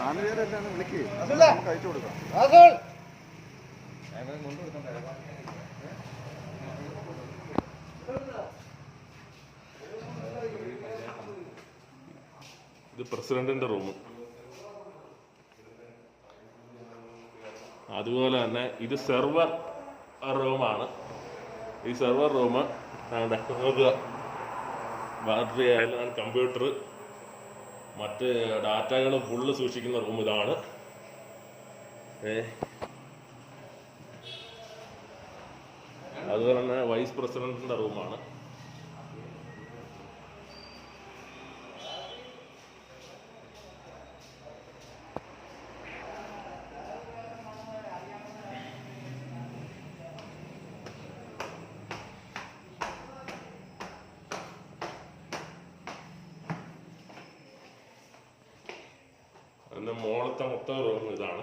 ഫാമിലിയാരെല്ലാം വിളിക്ക്. അതല്ല. നമുക്ക് അയച്ചു കൊടുക്കാം. ഇത് പ്രസിഡന്റിന്റെ റൂം. അതുപോലെ തന്നെ ഇത് സെർവർ റൂമാണ്. ഈ സെർവർ റൂം ബാറ്ററി ആയാലും കമ്പ്യൂട്ടർ മറ്റ് ഡാറ്റകൾ ഫുള്ള് സൂക്ഷിക്കുന്ന റൂം ഇതാണ് അതുപോലെ തന്നെ വൈസ് പ്രസിഡന്റിന്റെ റൂമാണ് അതിന്റെ മോളത്തെ മൊത്തം റൂം ഇതാണ്.